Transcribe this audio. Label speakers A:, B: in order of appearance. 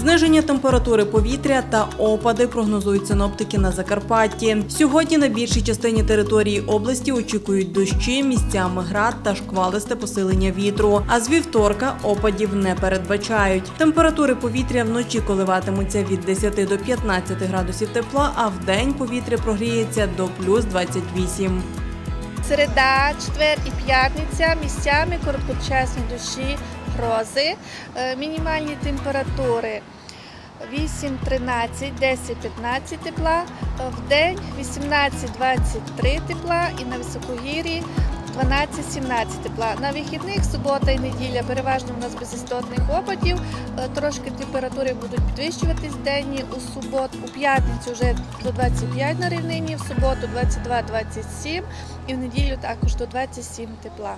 A: Зниження температури повітря та опади прогнозують синоптики на Закарпатті. Сьогодні на більшій частині території області очікують дощі, місцями град та шквалисте посилення вітру. А з вівторка опадів не передбачають. Температури повітря вночі коливатимуться від 10 до 15 градусів тепла, а вдень повітря прогріється до плюс 28.
B: Середа, четвер і п'ятниця місцями короткочасні дощі, грози, Е, мінімальні температури 8, 13, 10, 15 тепла, в день 18, 23 тепла і на високогір'ї 12, 17 тепла. На вихідних субота і неділя переважно у нас без істотних опадів. Е, Трошки температури будуть підвищуватись денні у суботу, у п'ятницю вже до 25 на рівнині, в суботу 22-27 і в неділю також до 27 тепла.